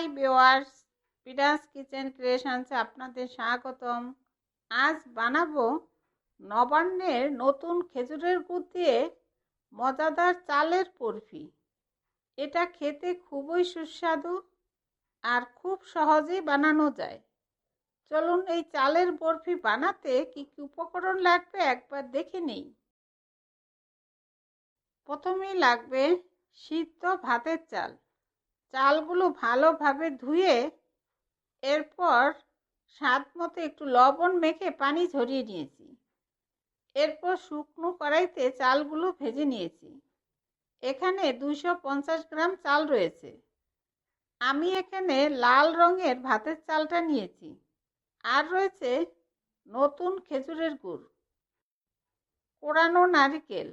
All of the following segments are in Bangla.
হাই বেওয়ার্স পিডাস কিচেন ক্রিয়েশনসে আপনাদের স্বাগতম। আজ বানাবো নবান্নের নতুন খেজুরের গুড় দিয়ে মজাদার চালের বরফি এটা খেতে খুবই সুস্বাদু আর খুব সহজেই বানানো যায়। চলুন এই চালের বরফি বানাতে কি কি উপকরণ লাগবে একবার দেখে নেই। প্রথমেই লাগবে সিদ্ধ ভাতের চাল। চালগুলো ভালোভাবে ধুয়ে এরপর স্বাদ মতো একটু লবণ মেখে পানি ঝরিয়ে নিয়েছি। এরপর শুকনো কড়াইতে চালগুলো ভেজে নিয়েছি। এখানে দুশো পঞ্চাশ গ্রাম চাল রয়েছে। আমি এখানে লাল রঙের ভাতের চালটা নিয়েছি। আর রয়েছে নতুন খেজুরের গুড়, কোরানো নারিকেল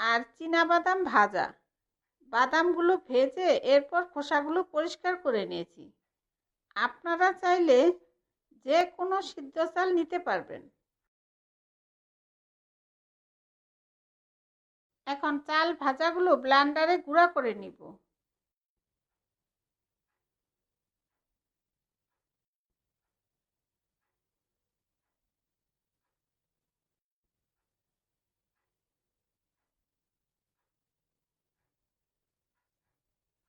আর বাদাম ভাজা। বাদামগুলো ভেজে এরপর খোসাগুলো পরিষ্কার করে নিয়েছি। আপনারা চাইলে যে কোনো সিদ্ধ চাল নিতে পারবেন। এখন চাল ভাজাগুলো ব্লান্ডারে গুঁড়া করে নিব।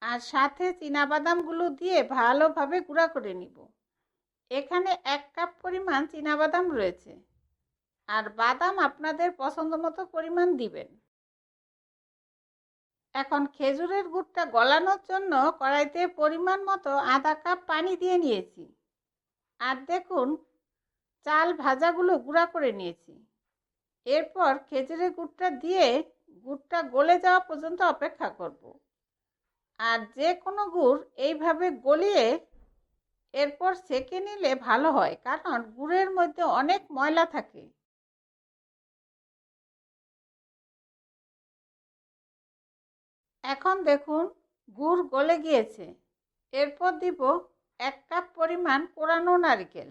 আর সাথে বাদামগুলো দিয়ে ভালোভাবে গুঁড়া করে নিব। এখানে এক কাপ পরিমাণ বাদাম রয়েছে। আর বাদাম আপনাদের পছন্দ মতো পরিমাণ দিবেন। এখন খেজুরের গুড়টা গলানোর জন্য কড়াইতে পরিমাণ মতো আধা কাপ পানি দিয়ে নিয়েছি। আর দেখুন, চাল ভাজাগুলো গুঁড়া করে নিয়েছি। এরপর খেজুরের গুড়টা দিয়ে গুড়টা গলে যাওয়া পর্যন্ত অপেক্ষা করব। আর যে কোনো গুড় এইভাবে গলিয়ে এরপর সেকে নিলে ভালো হয়, কারণ গুড়ের মধ্যে অনেক ময়লা থাকে। এখন দেখুন, গুড় গলে গিয়েছে। এরপর দিব এক কাপ পরিমাণ কোরানো নারিকেল।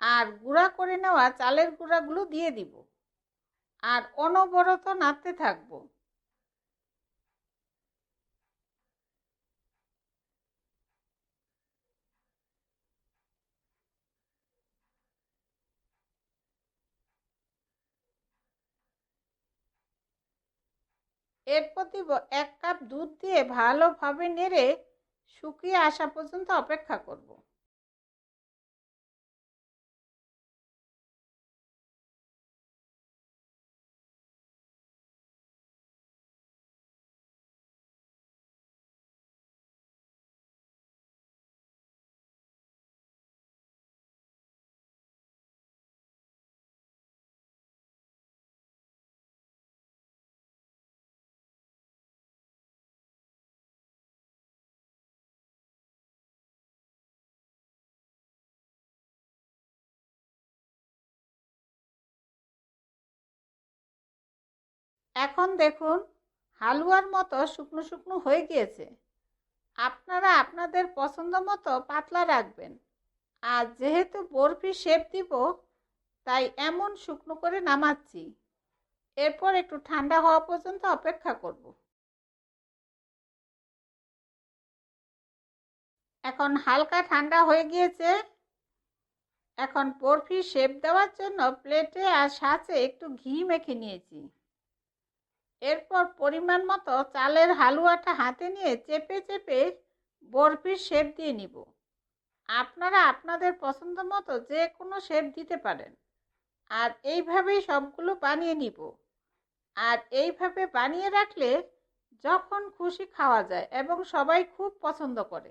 আর গুঁড়া করে নেওয়া চালের গুঁড়াগুলো দিয়ে দিব। আর অনবরত নাড়তে থাকব। এরপর দিব এক কাপ দুধ দিয়ে ভালোভাবে নেড়ে শুকিয়ে আসা পর্যন্ত অপেক্ষা করব। এখন দেখুন, হালুয়ার মতো শুকনো শুকনো হয়ে গিয়েছে। আপনারা আপনাদের পছন্দ মতো পাতলা রাখবেন। আর যেহেতু বরফি শেপ দিব, তাই এমন শুকনো করে নামাচ্ছি। এরপর একটু ঠান্ডা হওয়া পর্যন্ত অপেক্ষা করব। এখন হালকা ঠান্ডা হয়ে গিয়েছে। এখন বরফি শেপ দেওয়ার জন্য প্লেটে আর সাথে একটু ঘি মেখে নিয়েছি। এরপর পরিমাণ মতো চালের হালুয়াটা হাতে নিয়ে চেপে চেপে বরফির শেপ দিয়ে নিব। আপনারা আপনাদের পছন্দ মতো যে কোনো শেপ দিতে পারেন। আর এইভাবেই সবগুলো বানিয়ে নিব। আর এইভাবে বানিয়ে রাখলে যখন খুশি খাওয়া যায় এবং সবাই খুব পছন্দ করে।